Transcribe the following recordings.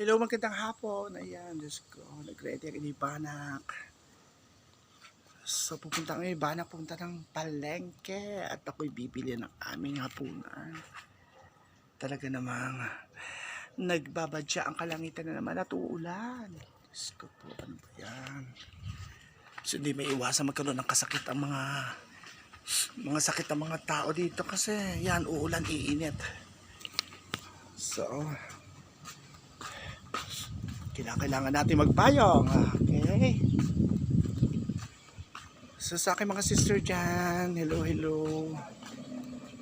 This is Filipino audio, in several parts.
Hello, magandang hapon. Ayan, Diyos ko. Nag-ready ang inibanak. So, pupunta ang inibanak, pupunta ng palengke. At ako'y bibili ng aming hapunan. Talaga namang nagbabadya ang kalangitan na naman at uulan. Diyos ko po, ano ba yan? So, hindi may iwasan magkaroon ng kasakit ang mga mga sakit ng mga tao dito kasi yan, uulan, iinit. So, kailangan natin magpayong. Okay. So sa aking mga sister dyan, hello, hello.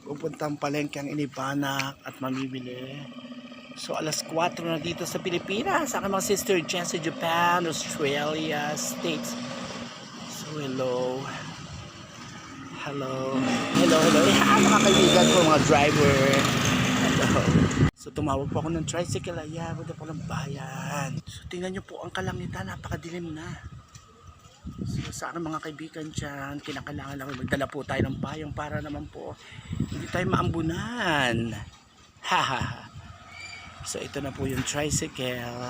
Pupuntang palengke ang inibanak at mamimili. So alas 4 na dito sa Pilipinas. Sa aking mga sister dyan sa Japan, Australia, States. So hello. Hello. Hello, hello. Eh, mga kaibigan ko, mga driver. Hello. So tumawag po ako ng tricycle, ayan, punta po ng bayan. So tingnan nyo po ang kalangitan, napakadilim na. So sa akin mga kaibigan dyan, kinakailangan lang magdala po tayo ng payong para naman po hindi tayo maambunan. Ha ha ha. So ito na po yung tricycle.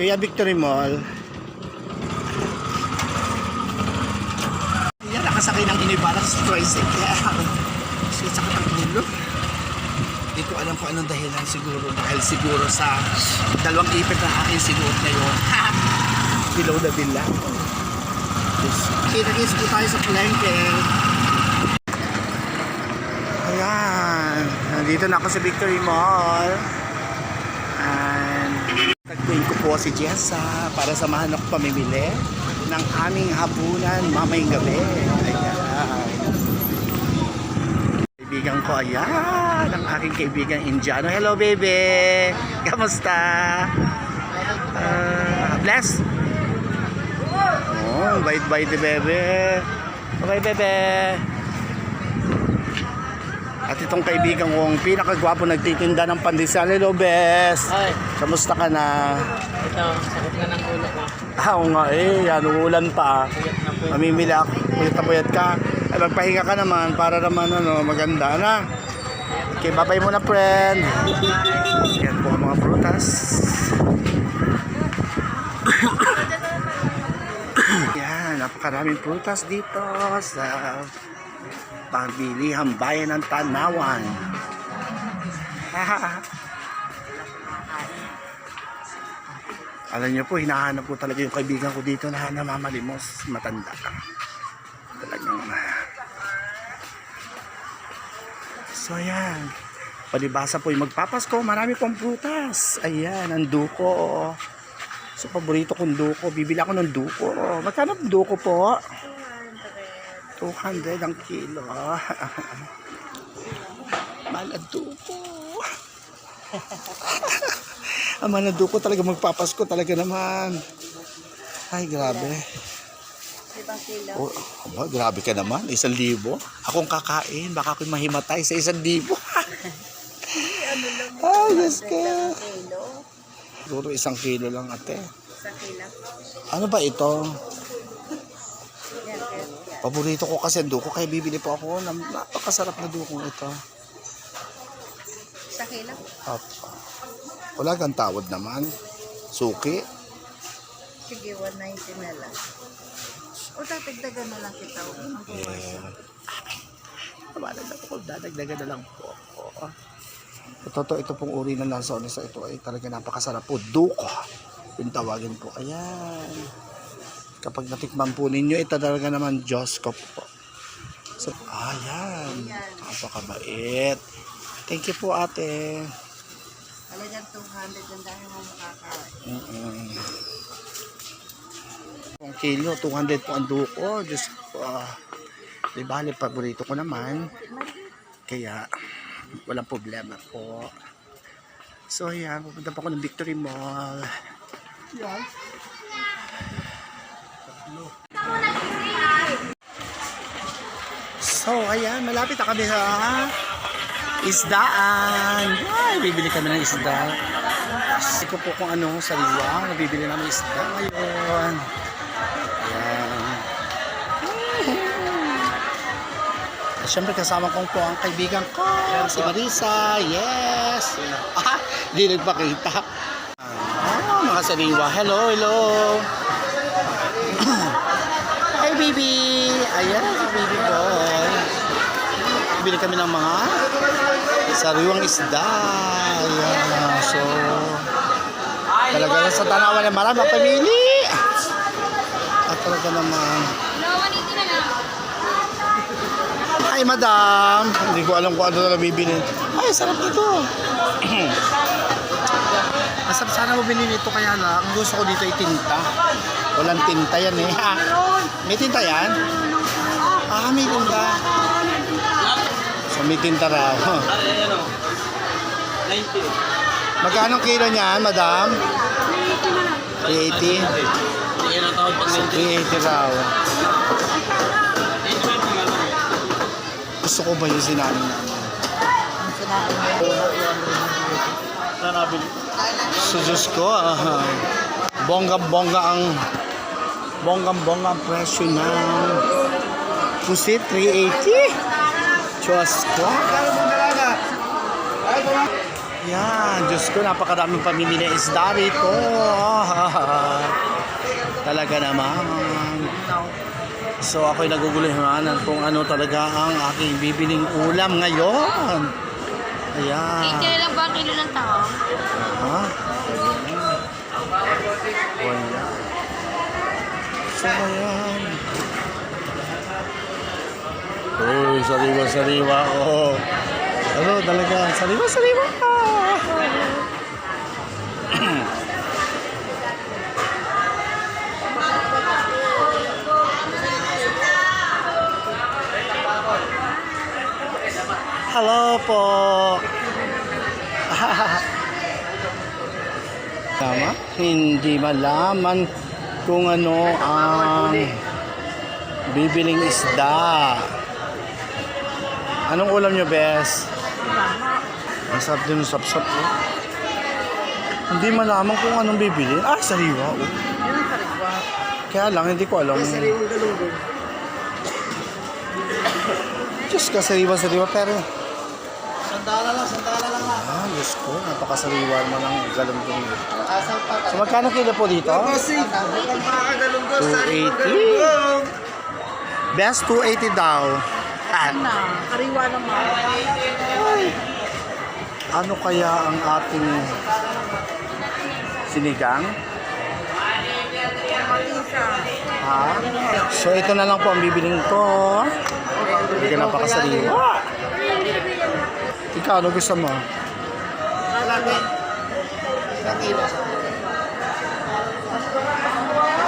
Kaya Victory Mall. Yan, nakasakay ng inibarak sa tricycle. So, ulo. Hindi ko alam kung anong dahilan siguro. Dahil siguro sa dalawang ipit na aking sinuot ngayon. Below the bill lang. Kita-kits po tayo sa palengke. Ayan. Nandito na ako sa Victory Mall. And tagpuin ko po si Jessa para samahan ako pamimili ng aming hapunan mamayang gabi. Ayan. Kaibigan ko, ayan, ang aking kaibigan Indiano. Hello, baby! Kamusta? Uh, bless? Oh, bait-bait ni bebe. Okay, bebe. At itong kaibigan kong pinakagwapo nagtitinda ng pandesal. Hello, bes. Ay, Kamusta ka na? ito, sakit na ng ulo ko. Ah, oo nga eh, yan, uulan pa. Ako, puyat na puyat ka. Magpahinga ka naman para naman ano, maganda na. Okay, babay muna friend. Yan po ang mga prutas. Yan, napakaraming prutas dito sa pambilihang bayan ng Tanawan. Alam niyo po, hinahanap ko talaga yung kaibigan ko dito na namamalimos, matanda. Talagang... So, ayan. Palibasa po yung magpapasko, marami pong prutas. Ayan, ang duko. So, paborito kong duko. Bibili ako ng duko. Magkano ang duko po? 200 ang kilo. Mahal ang duko. ang mahal ang duko talaga magpapasko talaga naman. Ay, grabe. Oh, aba, grabe ka naman. Isang libo. Akong kakain. Baka ako'y mahimatay sa isang libo. Ay, Diyos ko. Siguro isang kilo lang ate. Ano ba ito? Paborito ko kasi ang duko. Kaya bibili po ako ng napakasarap na dukong ito. Sa kilo? Apa. Wala kang tawad naman. Suki. Sige, 190 na lang. O tatagdagan na lang kita. Yeah. Wala na po. Dadagdagan na lang po ako. Ito, to, ito pong uri ng lansones. Ito ay talaga napakasarap po. Duko. Yung tawagin po. Ayan. Kapag natikman po ninyo, ito talaga naman Diyos ko po. So, ayan. Napakabait. Thank you po ate. Talagang 200 ang dahil mo makakain. Mm-mm. Ang kilo, 200 po ang duko. Diyos ko. ah. Di bali, paborito ko naman. Kaya, walang problema po. So, ayan, pupunta pa ako ng Victory Mall. Yan. So, ayan, malapit na kami sa isdaan. Ay, bibili kami ng isda. Hindi ko po kung ano sariwa. Nabibili namin isda ngayon. At syempre kasama kong po ang kaibigan ko, si Marisa. Yes! Ah, di nagpakita. Ah, mga sariwa. Hello, hello. Hi, baby. Ayan, si baby boy. Bili kami ng mga sariwang isda. Ayan. So, talaga sa tanawan na marami ang pamili. At talaga naman. Ay, madam. Hindi ko alam kung ano na bibili. Ay, sarap dito. Masarap sana mo binili ito kaya lang. Ang gusto ko dito ay tinta. Walang tinta yan eh. Ha? May tinta yan? Ah, may tinta. So, may tinta raw. Ano? 90. Magkano kilo niyan, madam? 380. Hindi yan ang tawag pag 90. 380 raw. Gusto ko ba yung sinabi? Ang sinabi mo. So, Diyos ko, ah, bongga-bongga ang bongga-bongga ang presyo ng pusit, 380. Diyos ko. Yan, Diyos ko, napakadaming pamimili isda rito. Ah, Talaga naman. So ako'y naguguluhan kung ano talaga ang aking bibiling ulam ngayon. Ayan. Kaya lang ba ang kilo ng tao? Ha? Wala. So, ayan. Uy, sariwa-sariwa. Oh. Ano talaga? Sariwa-sariwa. Hello po. Tama? Hindi malaman kung ano ang bibiling isda. Anong ulam nyo, Bes? Ang sarap din ng sapsap, oh. Hindi malaman kung anong bibilin. Ah, sariwa, oh. Kaya lang, hindi ko alam. Sariwang galunggong. Diyos ka, sariwa-sariwa, pero... Sandala lang, sandala lang ha. Ah, Diyos ko, napakasariwa naman ang galong dito. Asal pa. So, magkano kilo po dito? Makagalunggong. 280. Best 280 daw. Ah, Na, kariwa naman. ano kaya ang ating sinigang? Ha? So ito na lang po ang bibiling ko. Hindi ka napakasariwa. Ikaw, ano gusto mo?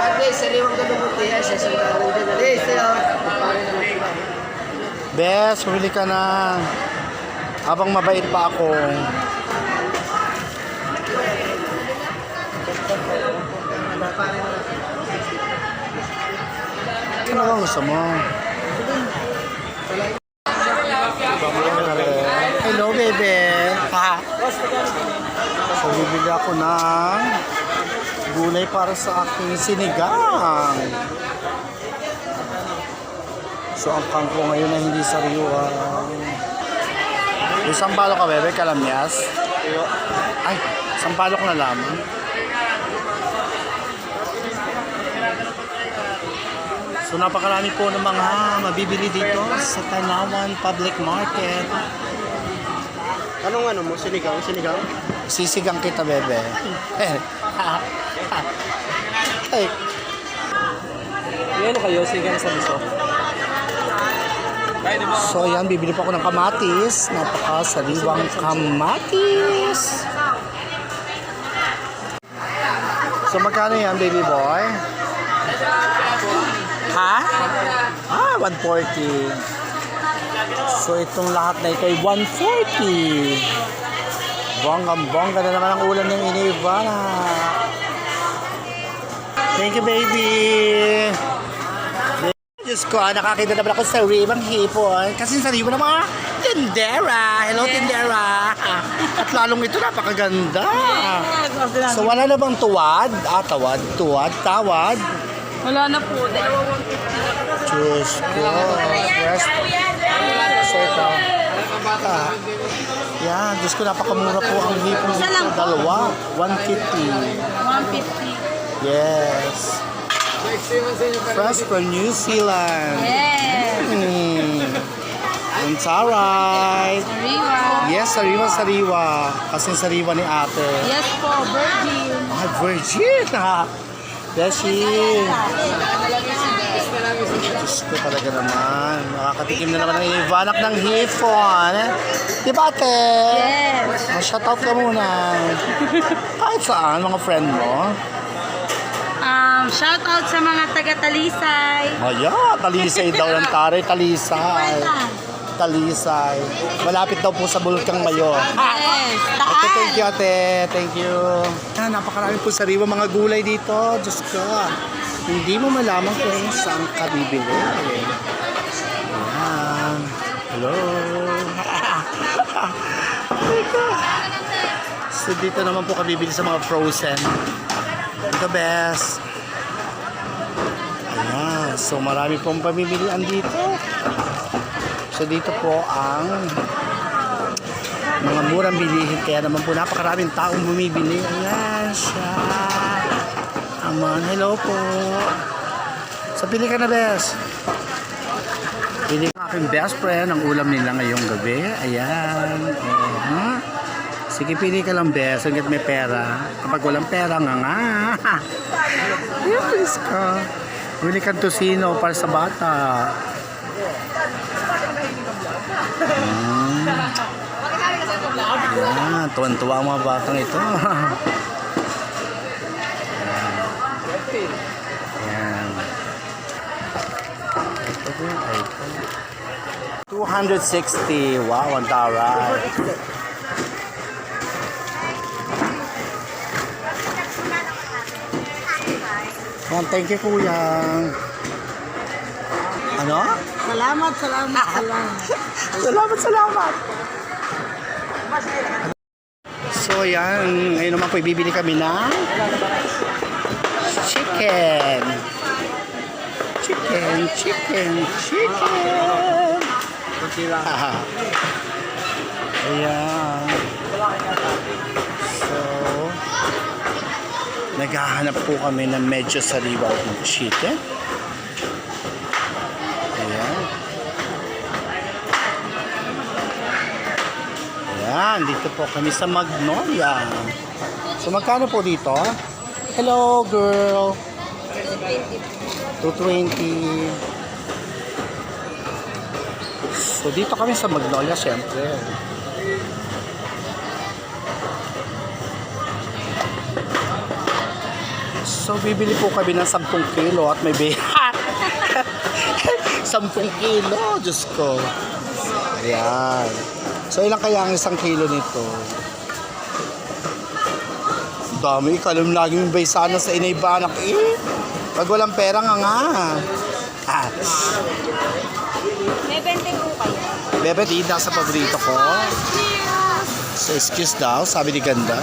Ate, sariwang galunggong tiya siya. Sandalang din. Ate, siya. Bes, humili ka na. Habang mabait pa ako. Ano ba gusto mo? Hello, bebe. Ha? So, bibili ako ng gulay para sa aking sinigang. So, ang kangko ngayon ay hindi sariwa. May sampalo ka, bebe? Kalamyas? Ay, sampalo ko na lamang. So, napakarami po ng mga mabibili dito sa Tanawan Public Market. Anong ano mo? Sinigang? Sinigang? Sisigang kita, bebe. Ay, Yan kayo, sigan sa biso. So yan, bibili pa ako ng kamatis. Napakasariwang kamatis. So magkano yan, baby boy? Ha? Ah, 140. So itong lahat na ito ay 140. Bonggang-bongga na naman ang ulam ng Inivana. Thank you, baby. Diyos ko, ah, nakakita naman ako sa ribang hipon. Kasi sa ribo ng mga tindera. Hello, tindera. Ah, At lalong ito, napakaganda. So, wala na bang tuwad? Ah, tawad, tuwad, tawad. Wala na po. Dalawang Diyos ko. Yes. Ito. Ah, yan, Diyos ko, napakamura po ang hipon Isa lang dito. Dalawa, 150. 150. Yes. Fresh from New Zealand. Yes. Mm. Alright. Sariwa. Yes, sariwa, sariwa. Kasi sariwa ni ate. Yes po, virgin. Ah, virgin ha. Beshi. Diyos ko talaga naman. Makakatikim na naman ng ibanak ng hipon. Di ba, ate? Yes. Oh, shout out ka muna. Kahit saan, mga friend mo. Um, shout out sa mga taga Talisay. Oh, yeah. Talisay daw ng tare. Talisay. Talisay. Malapit daw po sa Bulkang Mayor. Yes. Ate, thank you, Taal. ate. Thank you. Ah, napakarami po sariwa mga gulay dito. Diyos ko. Hindi mo malaman kung saan ka bibili. Ayan. Hello. So, dito naman po ka bibili sa mga frozen. The best. Ayan. So, marami pong pamimilian dito. So, dito po ang mga murang bilihin kaya naman po napakaraming taong bumibili ayan siya aman hello po. So pili ka na bes. Pili ka aking best friend ang ulam nila ngayong gabi. Ayan. Uh sige pili ka lang bes. Hanggat may pera. Kapag walang pera nga nga. Please ka. Bili kang tosino para sa bata. Ayan, tuwan-tuwa ang mga batang ito. Ayan. Ito po yung iPhone. 260. Wow, ang taray. Ayan, thank you kuya. Ano? Salamat, salamat, salamat. Salamat, salamat. So yan, ngayon naman po ibibili kami ng chicken. Chicken, chicken, chicken. Ayan. So, naghahanap po kami ng medyo sariwa ng chicken. Ayan. Ayan, dito po kami sa Magnolia. So magkano po dito? Hello, girl. 220. So dito kami sa Magnolia, syempre. So bibili po kami ng 10 kilo at may be 10 kilo, Diyos ko. Ayan. So ilang kaya ang isang kilo nito? Dami, kalam lagi may bay sana sa inay banak eh. Pag walang pera nga nga. Ah. May 20 po kayo. Bebe, di na sa paborito ko. So excuse daw, sabi ni Ganda.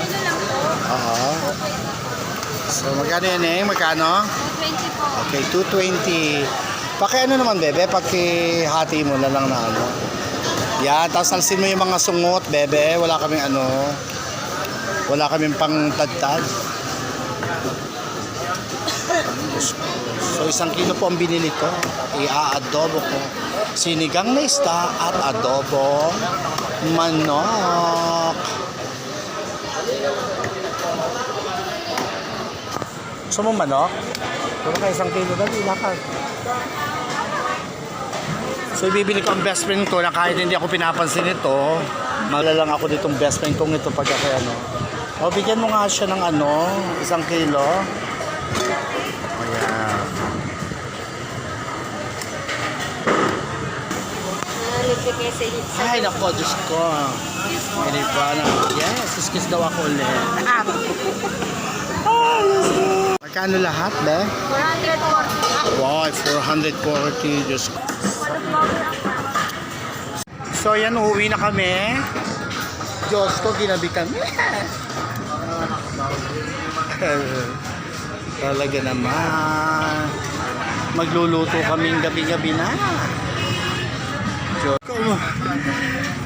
Oo. So magkano yan eh? Magkano? 20 po. Okay, 220. Paki ano naman, bebe? Paki-hati mo na lang na ano. Yan, tapos alsin mo yung mga sungot, bebe. Wala kaming ano. Wala kaming pang tadtad. So, isang kilo po ang binili ko. I-adobo ko. Sinigang na isda at adobo manok. Gusto mo manok? Puro ka isang kilo dali, lakad. So ibibili ko ang best friend ko na kahit hindi ako pinapansin ito, malalang ako ditong best friend kong ito pag ako ano. O bigyan mo nga siya ng ano, isang kilo. Ayan. Ay, nako, Diyos ko. Hindi pa na. Yes, kiss daw ako ulit. Ay, Diyos ko. Magkano lahat, be? 440. Wow, 440. Diyos ko. So, yan, uuwi na kami. Diyos ko, ginabi kami. Talaga naman. Magluluto kaming gabi-gabi na.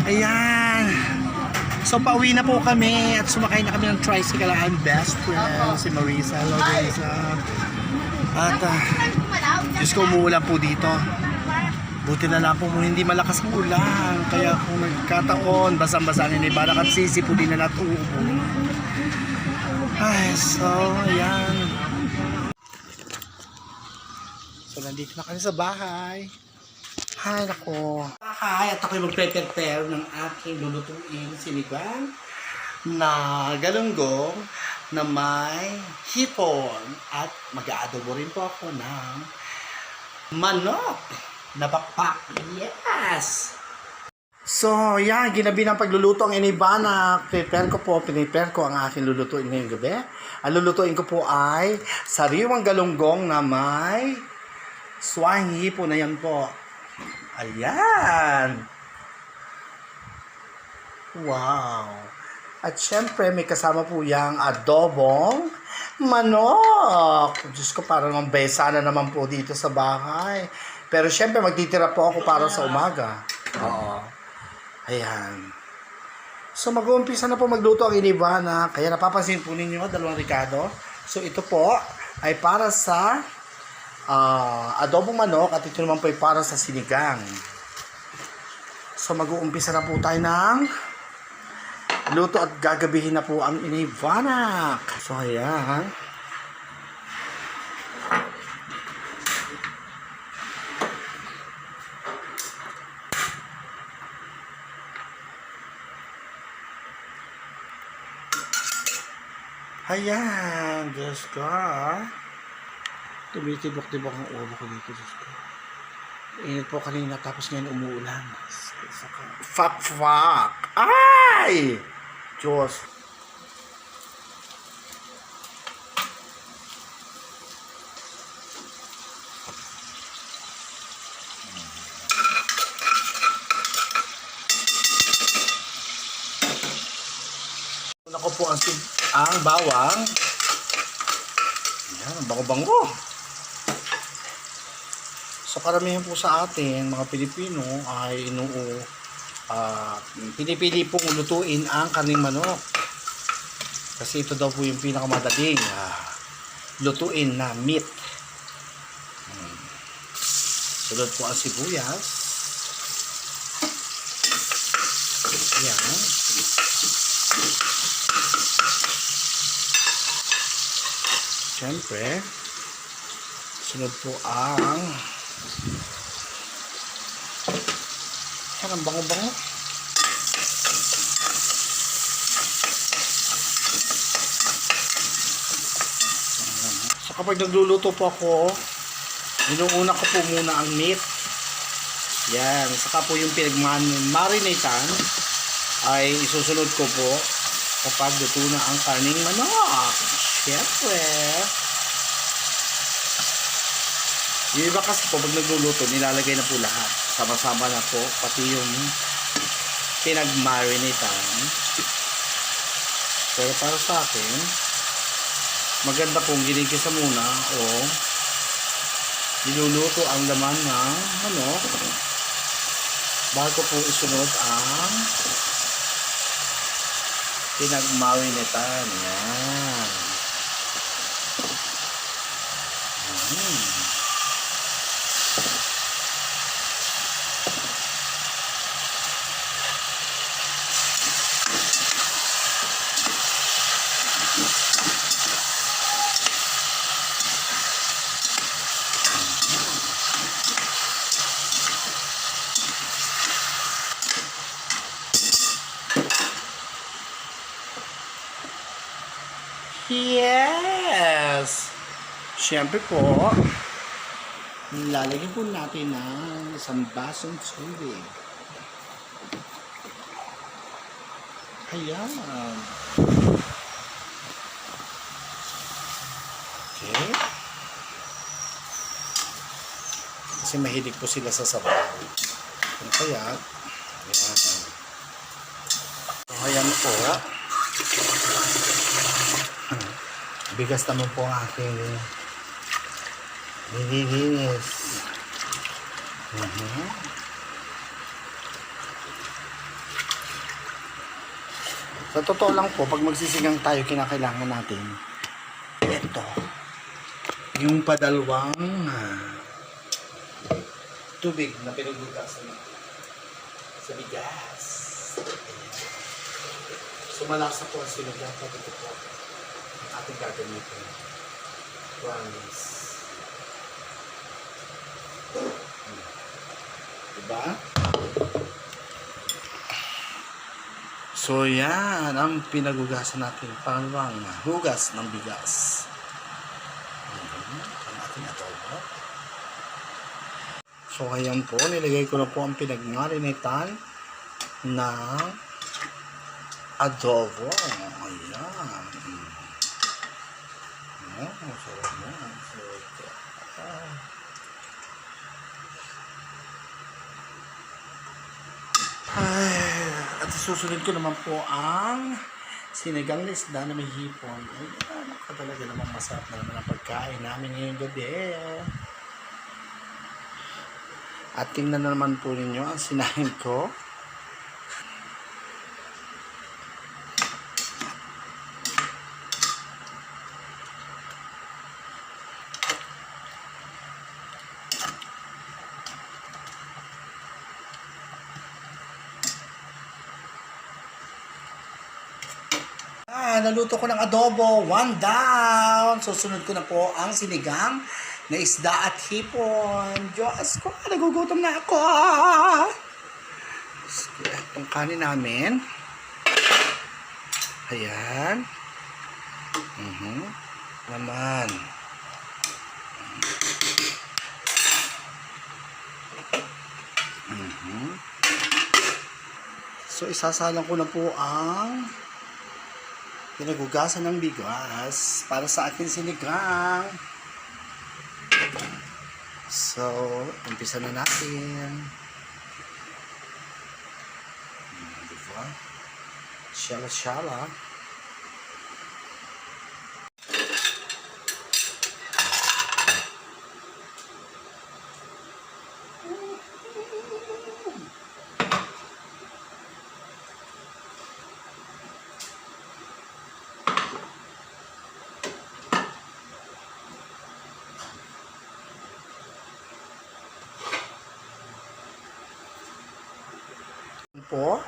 Ayan. So, pauwi na po kami at sumakay na kami ng tricycle ang best friend, si Marisa. Hello, Marisa. At, uh, Diyos ko, umuulan po dito. Buti na lang po kung hindi malakas ang ulan. Kaya kung nagkataon, basang-basa ni Ibarra at sisi po din na natubo. Ay, so, ayan. So, nandito na kami sa bahay. Hi, nako. Hi, at ako'y magpe-prepare ng aking lulutuin sinigang na galunggong na may hipon. At mag-aadobo rin po ako ng manok na bakpak. Yes! So, yan, ginabi ng pagluluto ang inibana. Prepare ko po, pinipare ko ang aking lulutuin ngayong gabi. Ang lulutuin ko po ay sariwang galunggong na may swang hipon na yan po. Ayan! Wow! At syempre, may kasama po yung adobong manok. Diyos ko, parang ang besa na naman po dito sa bahay. Pero syempre, magtitira po ako para sa umaga. Oo. Ayan. So, mag-uumpisa na po magluto ang inibana. Kaya napapansin po ninyo, dalawang ricado. So, ito po ay para sa ah, adobong manok at ito naman po ay para sa sinigang. So, mag-uumpisa na po tayo ng luto at gagabihin na po ang inibanak. So, ayan. Ayan, Diyos ko. ah. Tumitibok-tibok ang ulo ko dito, Diyos ko. Init po kanina tapos ngayon umuulan. Fuck, fuck. Ay! Diyos. Una ko po ang, sig- ang bawang. Yan, ang bango-bango. So karamihan po sa atin, mga Pilipino, ay inuu, ah, pinipili pong lutuin ang karning manok. Kasi ito daw po yung pinakamadaling ah, lutuin na meat. Hmm. Po ang sibuyas. Yan. Siyempre, sunod po ang Yan, ang bango-bango. So kapag nagluluto po ako, inuuna ko po muna ang meat. Yan, saka po yung pinagmarinatan ay isusunod ko po kapag luto na ang karning manok. Siyempre. Yung iba kasi po pag nagluluto, nilalagay na po lahat. Sama-sama na po, pati yung pinag-marinatan. Pero para sa akin, maganda pong ginigisa muna o niluluto ang laman ng manok bago po isunod ang pinag-marinatan. Yan. Mm. Yes! Siyempre po, lalagyan po natin ng isang basong tubig. Ayan. Okay. Kasi mahilig po sila sa sabaw. Kung kaya, ayan. So, ayan po. Bigas naman po ang aking Nililinis. Uh -huh. Sa totoo lang po, pag magsisigang tayo, kinakailangan natin ito. Yung padalawang ah, tubig na pinagbukasan sa sa bigas. Sumalasa so, po ang sinugat pag ito po ang ating gagamitin. Promise. Diba? So yan ang pinagugasan natin. Pangalawang hugas ng bigas. Ayan. So ayan po, nilagay ko na po ang pinagmarinitan ng adobo. Ayan. Sarap na. So, ah. Ay, at susunod ko naman po ang sinigang na isda na may hipon. Ay, ka talaga namang masarap na naman ang pagkain namin ngayong gabi. At tingnan na naman po ninyo ang sinahin ko. Ah, naluto ko ng adobo. One down. Susunod ko na po ang sinigang na isda at hipon. Diyos ko, nagugutom na ako. Itong kanin namin. Ayan. Mhm. Naman. Mhm. So, isasalang ko na po ang pinagugasan ng bigas para sa akin sinigang. So, umpisa na natin. Diba? Shala-shala. po.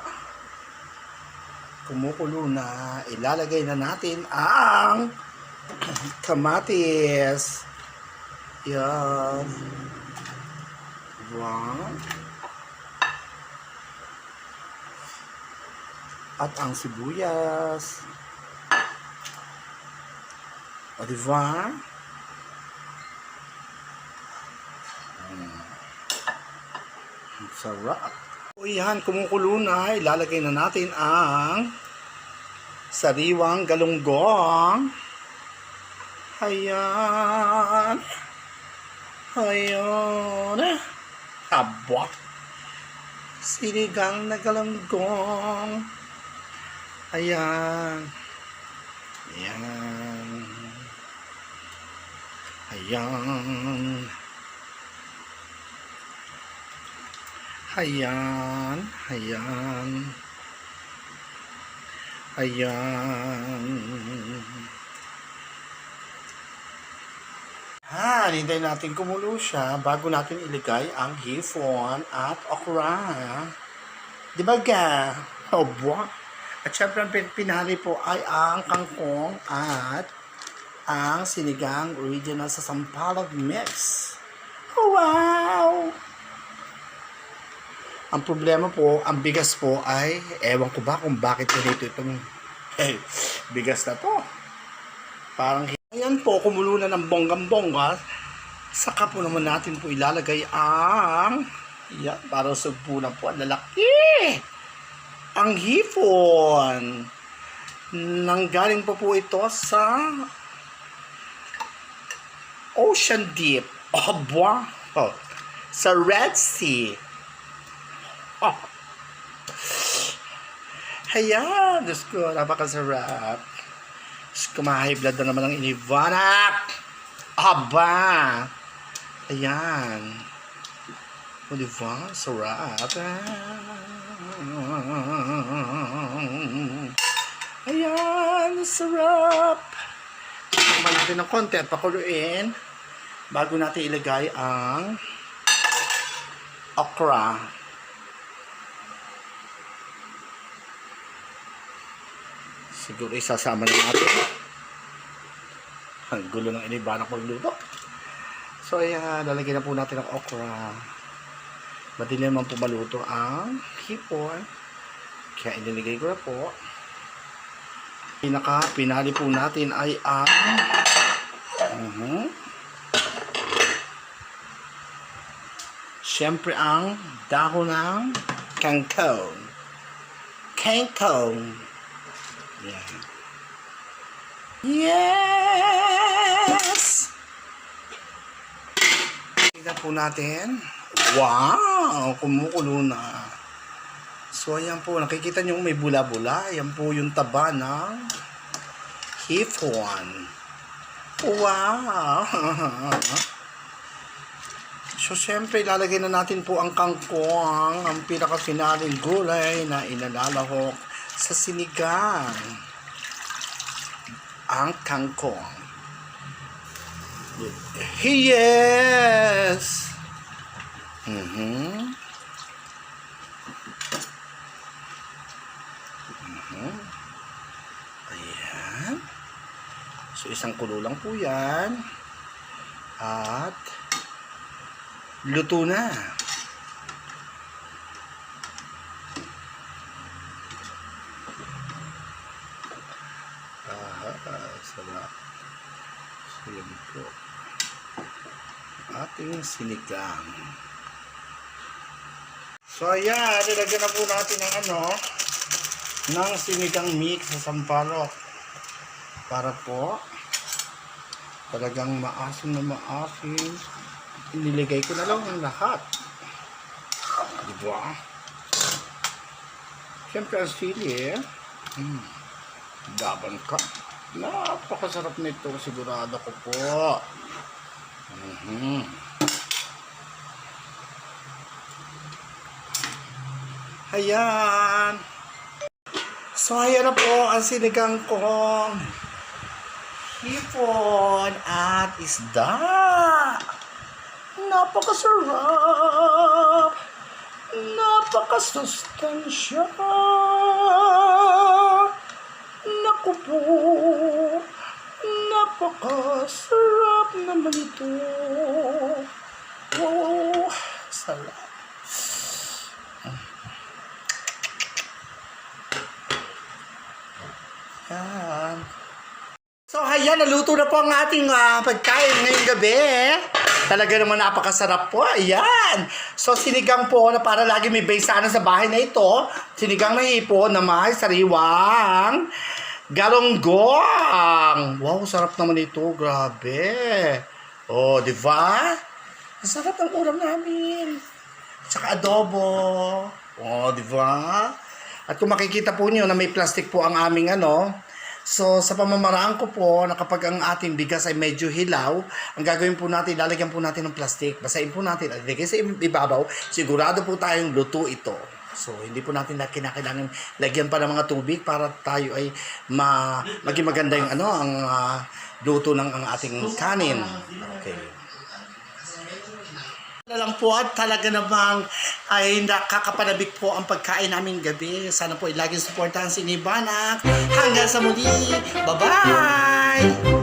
Kumukulo na. Ilalagay na natin ang kamatis. Yan. Wow. At ang sibuyas. O, diba? Mm. Ang Sarap. O yan, kumukulo na. Ilalagay na natin ang sariwang galunggong. Ayan. Ayan. Aba. Sinigang na galunggong. Ayan. Ayan. Ayan. Ayan, ayan. Ayan. Ha, hintayin natin kumulo siya bago natin iligay ang hifon at okra. Di ba ga? Oh, buwa. At syempre, pinali po ay ang kangkong at ang sinigang original sa Sampalog Mix. Wow! Ang problema po, ang bigas po ay, ewan ko ba kung bakit ganito itong eh, bigas na to. Parang, ayan po, kumulo na ng bonggang-bongga. Saka po naman natin po ilalagay ang, yan, para sugpo na po, ang lalaki. Ang hipon. Nanggaling pa po ito sa Ocean Deep. Oh, buwa. Oh, sa Red Sea. Oh. Ayan, Diyos ko, napakasarap. Diyos ko, ma-high blood na naman ang inivanak. Aba! Ayan. O, diba? Sarap. Ayan, sarap. Tikman natin ng konti at pakuluin bago natin ilagay ang okra. Siguro isasama na natin. Ang gulo ng inibanak magluto. So ayan, lalagyan na po natin ang okra. Madali naman po maluto ang hipon. Kaya iniligay ko na po. Pinaka, pinali po natin ay ang mhm. Siyempre ang dahon ng kangkong. Kangkong. Yan. Yes! Tignan po natin. Wow! Kumukulo na. So, ayan po. Nakikita nyo may bula-bula. Ayan po yung taba ng hipon. Wow! So, syempre, ilalagay na natin po ang kangkong, ang pinaka-finaling gulay na inalalahok sa sinigang. Ang kangkong. Yes! Mhm. Mhm. Ayan. So, isang kulo lang po yan. At, luto na. Ah, ah, sarap. So, yun po. Ating sinigang. So, ayan. Nilagyan na po natin ng ano, ng sinigang mix sa sampalok. Para po, talagang maasim na maasim. Iniligay ko na lang ang lahat. Di ba? Siyempre ang sili eh. Hmm. Laban ka. Napakasarap nito. Sigurado ko po. Mhm. Ayan. So, ayan na po ang sinigang kong hipon at isda. Napakasarap. Napakasustansya. Naku po. Napakasarap naman ito. Wow. Sarap. Yan. So, ayan, naluto na po ang ating ah, pagkain ngayong gabi. Talaga naman napakasarap po. Ayan. So, sinigang po na para lagi may base sana sa bahay na ito. Sinigang na hipon na may sariwang galonggong. Wow, sarap naman ito. Grabe. Oh, di ba? Ang sarap ng ulam namin. Tsaka adobo. Oh, di ba? At kung makikita po niyo na may plastic po ang aming ano, So, sa pamamaraan ko po, na kapag ang ating bigas ay medyo hilaw, ang gagawin po natin, lalagyan po natin ng plastic, basahin po natin, at ilagay sa ibabaw, sigurado po tayong luto ito. So, hindi po natin na kinakailangan lagyan pa ng mga tubig para tayo ay ma maging maganda yung ano, ang ah, luto ng ang ating kanin. Okay. Ano lang po at talaga namang ay nakakapanabik po ang pagkain namin gabi. Sana po ay laging supportahan si Nibanak. Hanggang sa muli. Bye-bye!